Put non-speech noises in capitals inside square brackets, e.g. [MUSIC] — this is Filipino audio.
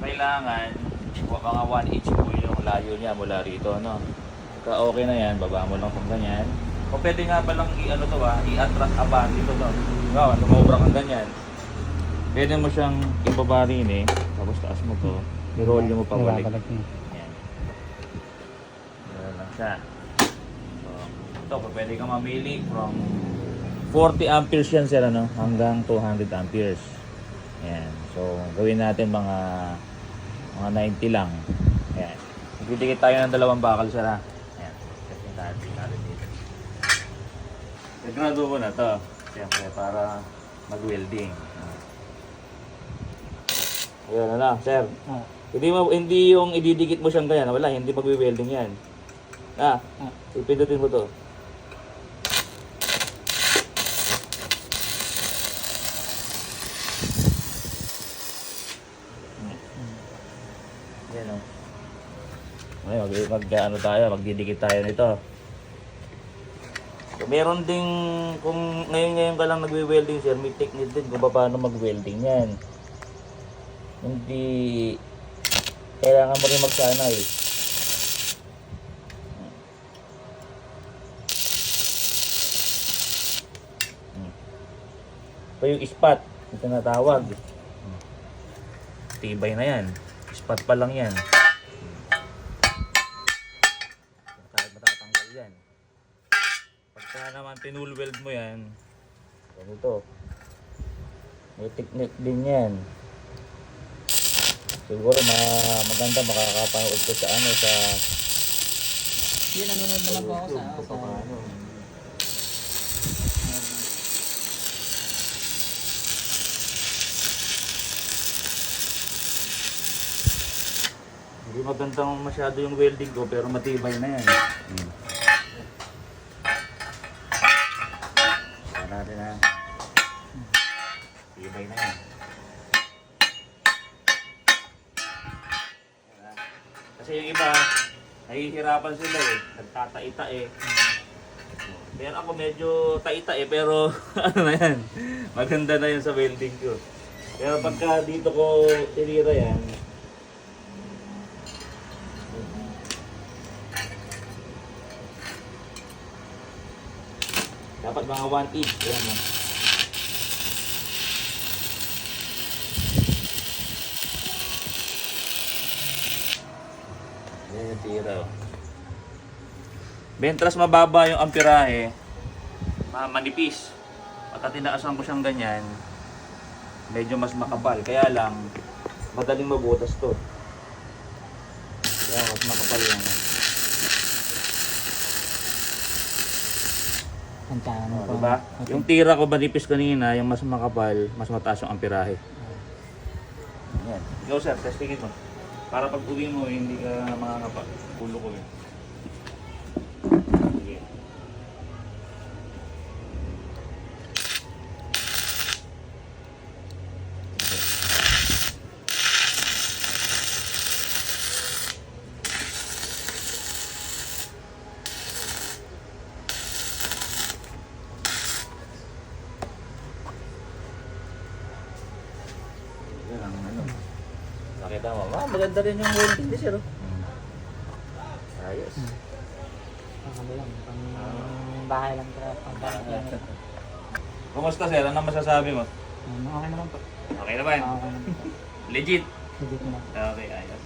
Kailangan, wa- mga 1 inch po yung layo niya mula rito, no? Pagka okay na yan, baba mo lang kung ganyan. O pwede nga palang i-ano to ba, i-atras abang dito to. Ikaw, lumobra kang ganyan. Pwede mo siyang ibaba rin eh. Tapos taas mo to. I-roll mo pabalik. Yan. Ganun lang siya. So, ito, pwede kang mamili from 40 amperes yan sir, ano, hanggang 200 amperes. Yan. So, gawin natin mga mga 90 lang. Yan. Magdidikit tayo ng dalawang bakal sir, ha. Yan. Testing tayo dito. Sigurado ko na to. Siyempre, para mag-welding. Ayan, ano, sir. Ah, Hindi mo hindi yung ididikit mo siyang ganyan, wala, hindi magwi-welding 'yan. Ah, ah. ipindutin mo 'to. Yan oh. Ay, mag, mag ano tayo, magdidikit tayo nito. Meron ding, kung ngayon-ngayon ka lang nagwe-welding sir, may technique din kung paano mag-welding yan. Hindi, kailangan mo rin magsanay. Hmm. Ito yung spot, yung tinatawag. Hmm. Tibay na yan. Spot pa lang yan. Kahit matatanggal yan. Pagka naman pinul weld mo yan, ganito. May technique din yan. Siguro ma maganda makakapanood ko sa ano sa Yun, nanonood na lang po ako sa... Sa Hindi magandang masyado yung welding ko pero matibay na yan. Hmm. Saan natin na. Tibay na yan. Kasi yung iba, nahihirapan sila eh. Nagtataita eh. Pero ako medyo taita eh, pero [LAUGHS] ano na yan. Maganda na yun sa welding ko. Pero pagka dito ko tinira yan, dapat mga 1 inch. Yan, no? Yan yung tira. Bentras mababa yung amperahe, ma- manipis. Pagka tinaasan ko siyang ganyan, medyo mas makapal. Kaya lang, madaling mabutas to. Kaya mas makapal yan. Kantaan Oh, po. diba? Yung tira ko manipis kanina, yung mas makapal, mas mataas yung amperahe. Yan. Ikaw sir, testingin mo. Para pag uwi mo, hindi ka makakapa. Ulo ko yun. Sige. Yan ang ano. Nakita mo, ah, maganda rin yung welding ni sir. oh. Ayos. Ano lang, pang bahay lang pero pang bahay lang. Kumusta sir? Ano masasabi mo? Um, okay naman po. Okay. Okay naman po. Legit. Legit na. Okay, ayos.